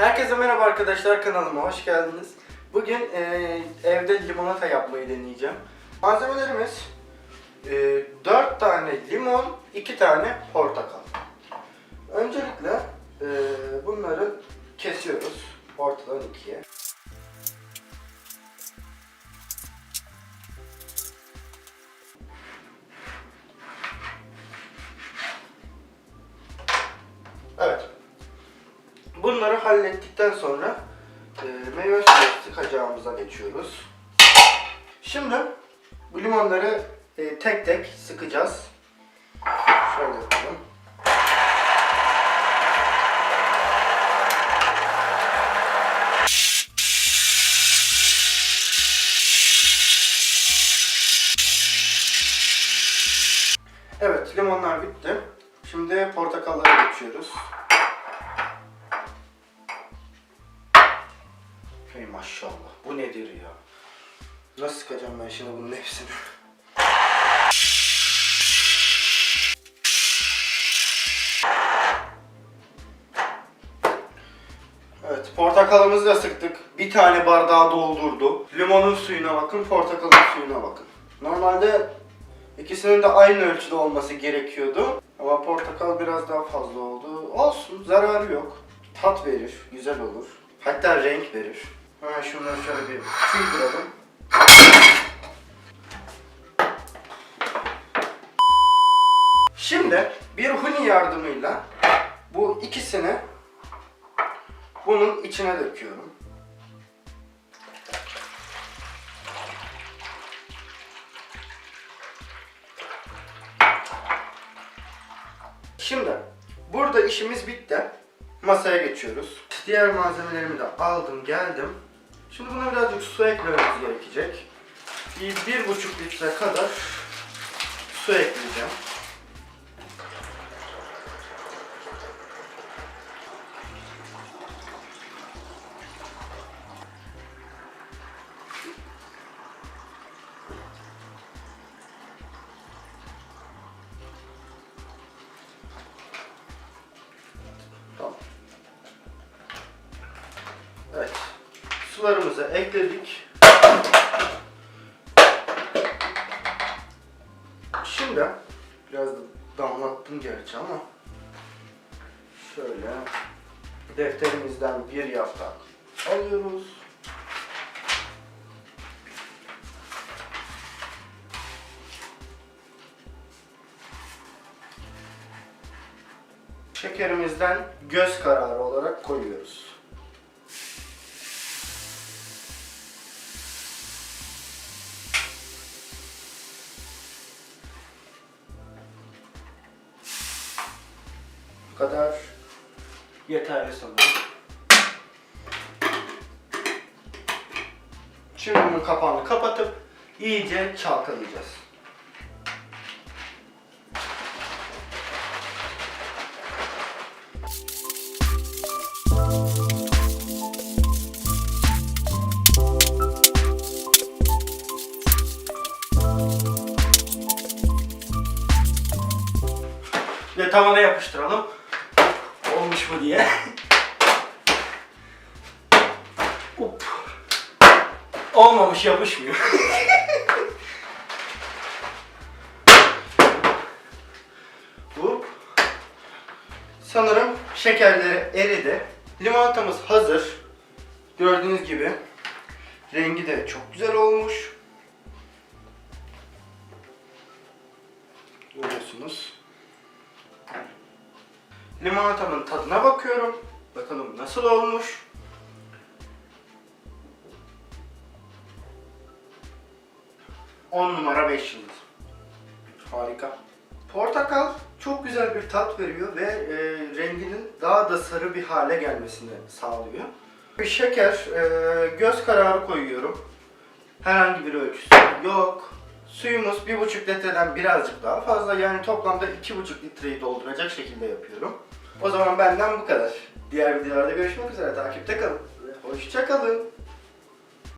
Herkese merhaba arkadaşlar kanalıma hoş geldiniz. Bugün eee, evde limonata yapmayı deneyeceğim. Malzemelerimiz 4 tane limon, 2 tane portakal. Öncelikle eee, bunları kesiyoruz ortadan ikiye. Bunları hallettikten sonra e, meyve suyu sıkacağımıza geçiyoruz. Şimdi bu limonları e, tek tek sıkacağız. Şöyle yapalım. Evet, limonlar bitti. Şimdi portakallara geçiyoruz. Hey maşallah. Bu nedir ya? Nasıl sıkacağım ben şimdi bunun hepsini? Evet, portakalımızı da sıktık. Bir tane bardağı doldurdu. Limonun suyuna bakın, portakalın suyuna bakın. Normalde ikisinin de aynı ölçüde olması gerekiyordu. Ama portakal biraz daha fazla oldu. Olsun, zararı yok. Tat verir, güzel olur. Hatta renk verir. Hemen şunları şöyle bir kıydıralım. Şimdi bir huni yardımıyla bu ikisini bunun içine döküyorum. Şimdi burada işimiz bitti. Masaya geçiyoruz. Diğer malzemelerimi de aldım geldim. Şimdi buna birazcık su eklememiz gerekecek. Bir, bir buçuk litre kadar su ekleyeceğim. Sularımızı ekledik. Şimdi biraz da damlattım gerçi ama şöyle defterimizden bir yaprak alıyoruz. Şekerimizden göz kararı olarak koyuyoruz. Kadar yeterli sanırım. Şimdi bunun kapağını kapatıp iyice çalkalayacağız. Ve tavana yapıştıralım. Mu diye. Up. Olmamış yapışmıyor. Up. Sanırım şekerleri eridi. Limonatamız hazır. Gördüğünüz gibi rengi de çok güzel olmuş. Limonatamın tadına bakıyorum. Bakalım nasıl olmuş. On numara 5 yıldız. Harika. Portakal çok güzel bir tat veriyor ve e, renginin daha da sarı bir hale gelmesini sağlıyor. Bir şeker, e, göz kararı koyuyorum. Herhangi bir ölçüsü yok. Suyumuz bir buçuk litreden birazcık daha fazla yani toplamda iki buçuk litreyi dolduracak şekilde yapıyorum. O zaman benden bu kadar. Diğer videolarda görüşmek üzere. Takipte kalın. Hoşça kalın.